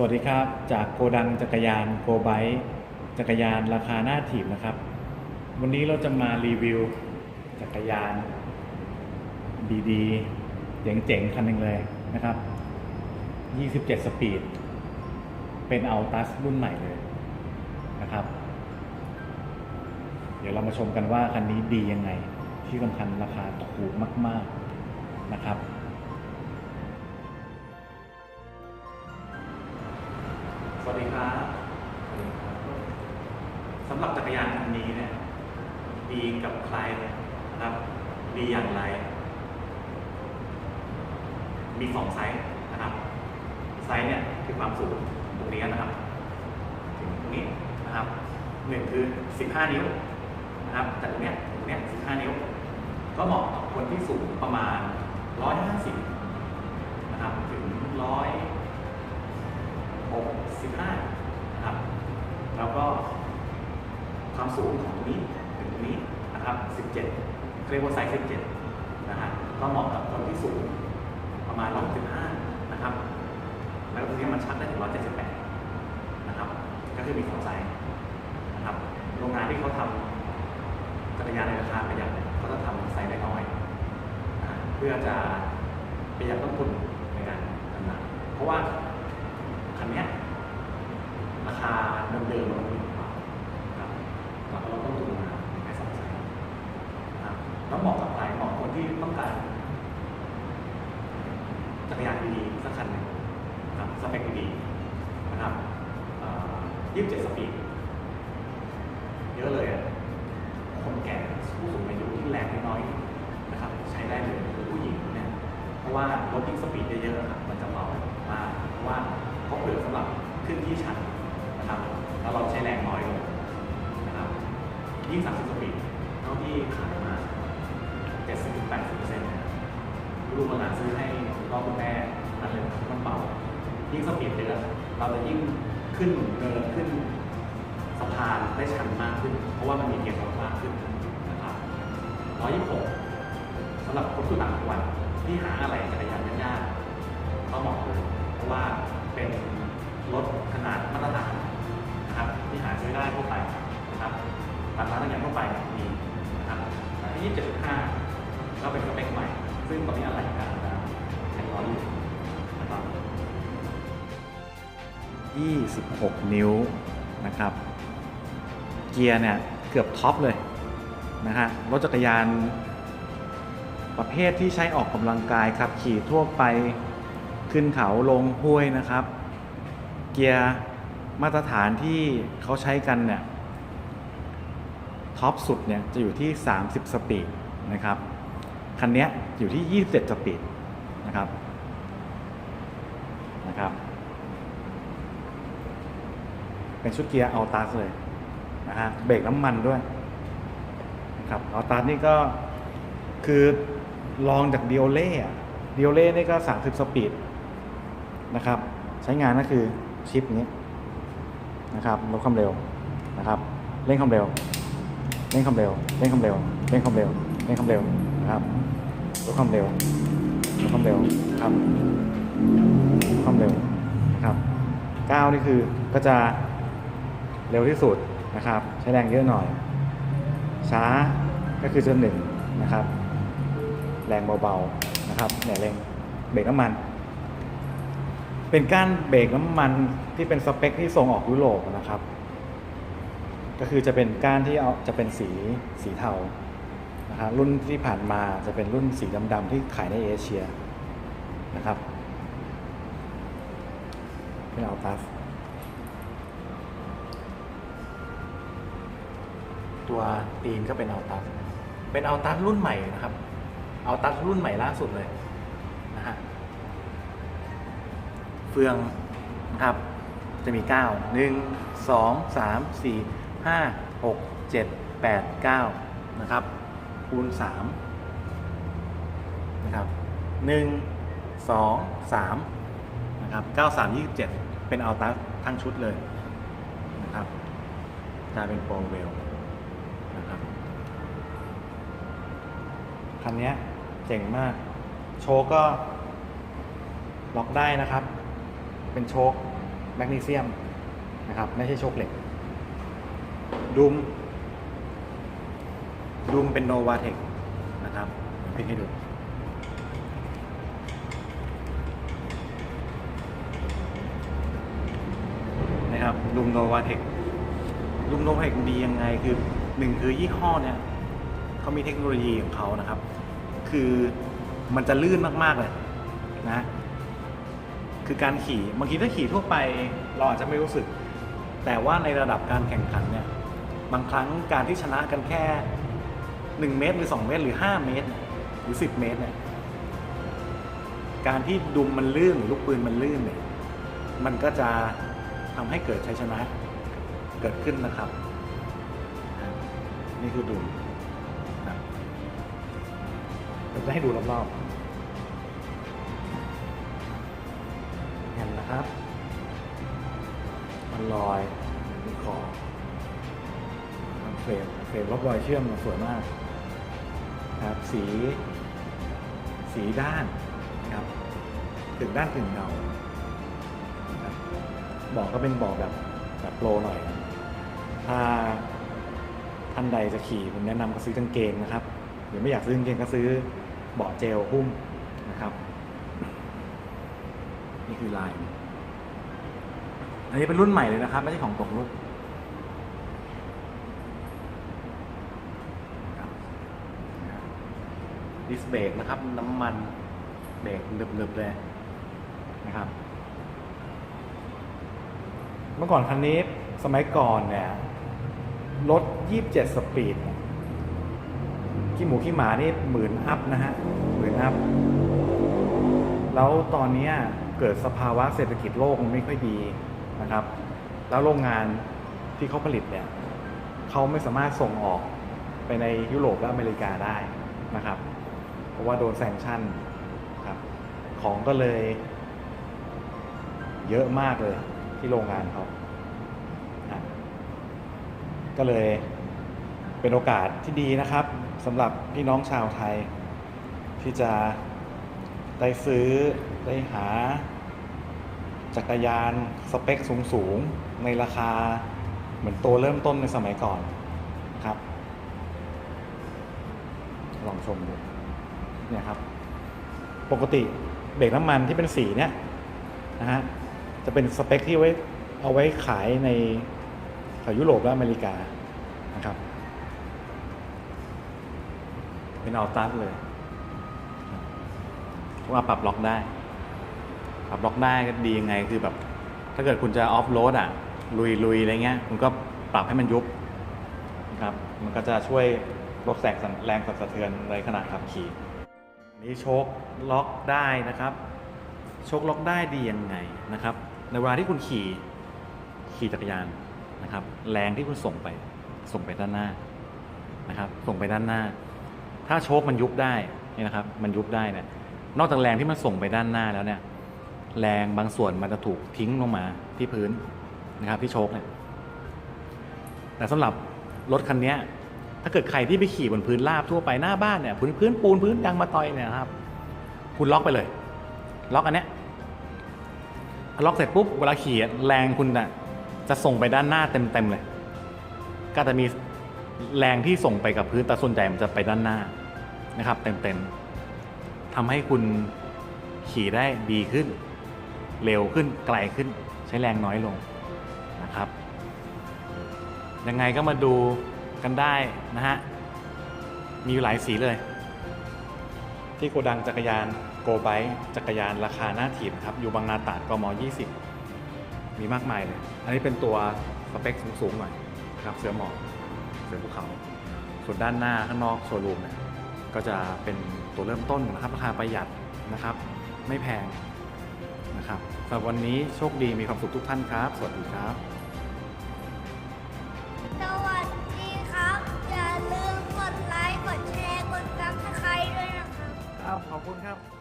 สวัสดีครับ จากโกดังจักรยานโกไบจักรยานราคาหน้าถีบนะครับ วันนี้เราจะมารีวิว จักรยาน ดีๆ เจ๋งๆ คันหนึ่งเลยนะครับ 27 สปีด เป็นเอัลตัสรุ่นใหม่เลยนะครับ เดี๋ยวเรามาชมกันว่าคันนี้ดียังไง ที่สำคัญราคาถูกมาก ๆนะครับ วัสดีครับสำหรับจักรยานคันนี้เนี่ยดีกับใครนะครับ ดีอย่างไร มีสองไซส์นะครับ ไซส์เนี่ยคือความสูงตรงนี้นะครับ ถึงตรงนี้นะครับหนึ่งคือ 15 นิ้วนะครับจากตรงเนี้ยตรงเนี้ย15 นิ้ว ก็เหมาะกับคนที่สูงประมาณ 150 นะครับ ถึง 165นะครับ แล้วก็ความสูงของตรงนี้ถึงตรงนี้นะครับ 17 เรียกว่าไซส์ 17 นะฮะ ก็เหมาะกับคนที่สูงประมาณ 115 นะครับ แล้วตรงนี้มันชักได้ถึง 178 นะครับ ก็คือมีสองไซส์นะครับ โรงงานที่เขาทำจักรยานในราคาประหยัดเขาจะทำไซส์น้อยๆเพื่อจะประหยัดต้นทุนในการจำหน่ายเพราะว่าคันเนี้ยราคา เดิมๆมันมีกว่านะครับเราก็ลดต้นทุนมาในแค่สองไซส์นะครับแล้วเหมาะกับใครเหมาะกับคนที่ต้องการจักรยานดีๆสักคันหนึ่งนะครับสเปคดีๆนะครับยี่สิบเจ็ดสปีดเยอะเลยอะคนแก่ผู้สูงอายุที่แรงน้อยนะครับ ใช้ได้เลยหรือผู้หญิงเนี่ยเพราะว่ารถยิ่งสปีดเยอะ ลูกหลานซื้อให้คุณพ่อคุณแม่นั่นเลยมันเบายิ่งสปีดเยอะเราจะยิ่งขึ้นเนินขึ้นสะพานได้ชันมากขึ้น เพราะว่ามันมีเกียร์รถมากขึ้นนะครับ126สำหรับคนที่ต่างจังหวัดที่หาอะไรจักรยานยากๆก็เหมาะเลยเพราะว่าเป็นรถขนาดมาตรฐานนะครับที่หาซื้อได้ทั่วไปนะครับตามร้านจักรยานทั่วไปมีนะครับแต่ที่27.5ก็เป็นสเปคใหม่ ซึ่งตอนนี้อะไรกันใช้ร้อยอยู่นะครับ26 นิ้วนะครับ เกียร์เนี่ย เกือบท็อปเลยนะฮะ รถจักรยาน ประเภทที่ใช้ออกกำลังกายขับขี่ทั่วไปขึ้นเขาลงห้วยนะครับ เกียร์มาตรฐานที่เขาใช้กันเนี่ยท็อปสุดเนี่ยจะอยู่ที่ 30 สปีดนะครับ คันนี้อยู่ที่ 27 สปีดนะครับนะครับ เป็นชุดเกียร์อัลตัสเลยนะฮะเบรกน้ำมันด้วยนะครับอัลตัสนี่ก็คือลองจากดิโอเล่ดิโอเล่นี่ก็ 30 สปีดนะครับ ใช้งานก็คือชิปนี้นะครับลดความเร็วนะครับ เร่งความเร็ว เร่งความเร็ว เร่งความเร็ว เร่งความเร็ว เร่งความเร็ว ครับลดความเร็วลดความเร็วครับลดความเร็วนะครับก้านี่คือก็จะเร็วที่สุดนะครับ ใช้แรงเยอะหน่อย ช้าก็คือจะหนึ่งนะครับ แรงเบาๆนะครับเนี่ยเร่งเบรกน้ำมัน เป็นก้านเบรกน้ำมันที่เป็นสเปคที่ส่งออกยุโรปนะครับ ก็คือจะเป็นก้านที่เอาจะเป็นสีสีเทา นะครับรุ่นที่ผ่านมาจะเป็นรุ่นสีดำๆที่ขายในเอเชียนะครับเป็นอัลตัสตัวตีนก็เป็นอัลตัสเป็นอัลตัสรุ่นใหม่นะครับอัลตัสรุ่นใหม่ล่าสุดเลยนะฮะเฟืองนะครับจะมี 9 1 2 3 4 5 6 7 8 9 นะครับ คูณ3นะครับ1 2 3นะครับ9 3 27เป็นอัลตัสทั้งชุดเลยนะครับจะเป็นโปรเวลนะครับคันนี้เจ๋งมาก โชคก็ล็อกได้นะครับ เป็นโชคแมกนีเซียมนะครับ ไม่ใช่โชคเหล็ก ดุม ดุมเป็นโนวาเทคนะครับพลิกให้ดูนะครับลุมโนวาเทคลุมโนวาเทคดียังไงคือหนึ่งคือยี่ห้อเนี่ยเขามีเทคโนโลยีของเขานะครับ คือมันจะลื่นมากๆเลยนะคือการขี่บางทีถ้าขี่ทั่วไปเราอาจจะไม่รู้สึก แต่ว่าในระดับการแข่งขันเนี่ยบางครั้งการที่ชนะกันแค่ 1 เมตรหรือ 2 เมตร หรือ 5 เมตร หรือ 10 เมตรเนี่ยการที่ดุมมันลื่นหรือลูกปืนมันลื่นเนี่ยมันก็จะทำให้เกิดชัยชนะเกิดขึ้นนะครับ นี่คือดุมนะเดี๋ยวจะให้ดูรอบๆเห็นนะครับ มันลอยมีคอเฟรมเฟรมรอบรอยเชื่อมสวยมาก นะครับสีสีด้านนะครับถึงด้านถึงเงาบบอกก็เป็นบอกแบบแบบโปรหน่อยถ้าท่านใดจะขี่ผมแนะนำก็ซื้อกางเกงนะครับ หรือไม่อยากซื้อกางเกงก็ซื้อเบาะเจลหุ้มนะครับ นี่คือลาย อันนี้เป็นรุ่นใหม่เลยนะครับ ไม่ใช่ของตกรุ่น ดิสเบรกนะครับ น้ำมันเบรกหนึบๆเลยนะครับ เมื่อก่อนคันนี้สมัยก่อนเนี่ยรถ 27 สปีดขี้หมูขี้หมานี่หมื่นอัพนะฮะหมื่นอัพ แล้วตอนนี้เกิดสภาวะเศรษฐกิจโลกมันไม่ค่อยดีนะครับ แล้วโรงงานที่เขาผลิตเนี่ยเขาไม่สามารถส่งออกไปในยุโรปและอเมริกาได้นะครับ ราะว่าโดนแซงชั่นครับ ของก็เลย เยอะมากเลยที่โรงงานเขาก็เลยเป็นโอกาสที่ดีนะครับสำหรับพี่น้องชาวไทย ที่จะได้ซื้อได้หา จักรยานสเปคสูงๆ ในราคาเหมือนตัวเริ่มต้นในสมัยก่อนครับ ลองชมดู เนี่ยครับ ปกติเบรกน้ำมันที่เป็นสีเนี่ยนะฮะจะเป็นสเปคที่ไว้เอาไว้ขายในแถวยุโรปและอเมริกานะครับ เป็นออตัสเลยว่าปรับล็อกได้ ปรับล็อกได้ก็ดียังไงคือแบบ ถ้าเกิดคุณจะออฟโรดอะ ลุยลุยอะไรเงี้ย คุณก็ปรับให้มันยุบนะครับ มันก็จะช่วยลดแสงแรงสั่นสะเทือนในขณะขับขี่ นี้โชคล็อกได้นะครับ โชคล็อกได้ดียังไงนะครับ ในเวลาที่คุณขี่ขี่จักรยานนะครับ แรงที่คุณส่งไปส่งไปด้านหน้านะครับ ส่งไปด้านหน้า ถ้าโชคมันยุบได้นี่นะครับ มันยุบได้เนี่ยนอกจากแรงที่มันส่งไปด้านหน้าแล้วเนี่ย แรงบางส่วนมันจะถูกทิ้งลงมาที่พื้นนะครับที่โชคเนี่ยแต่สำหรับรถคันนี้าเกิดใครที่ไปขี่บนพื้นราบทั่วไปหน้าบ้านเนี่ยพื้นพื้นปูนพื้นยางมาตอยเนี่ยนะครับ คุณล็อกไปเลย ล็อกอันเนี้ยล็อกเสร็จปุ๊บเวลาขี่แรงคุณน่ะจะส่งไปด้านหน้าเต็มๆเลย ก็จะมีแรงที่ส่งไปกับพื้นแต่ส่วนใหญ่มันจะไปด้านหน้านะครับ เต็มๆทำให้คุณขี่ได้ดีขึ้น เร็วขึ้นไกลขึ้น ใช้แรงน้อยลงนะครับยังไงก็มาดู กันได้นะฮะ มีอยู่หลายสีเลย ที่โกดังจักรยานโกไบจักรยานราคาหน้าถีบครับ อยู่บางนาตราดกม 20 มีมากมายเลย อันนี้เป็นตัวสเปคสูงๆหน่อยนะครับเสือหมอบเสือภูเขา ส่วนด้านหน้าข้างนอกโชว์รูมเนี่ยก็จะเป็นตัวเริ่มต้นนะครับ ราคาประหยัดนะครับ ไม่แพงนะครับสำหรับวันนี้โชคดีมีความสุขทุกท่านครับ สวัสดีครับ คุณครับ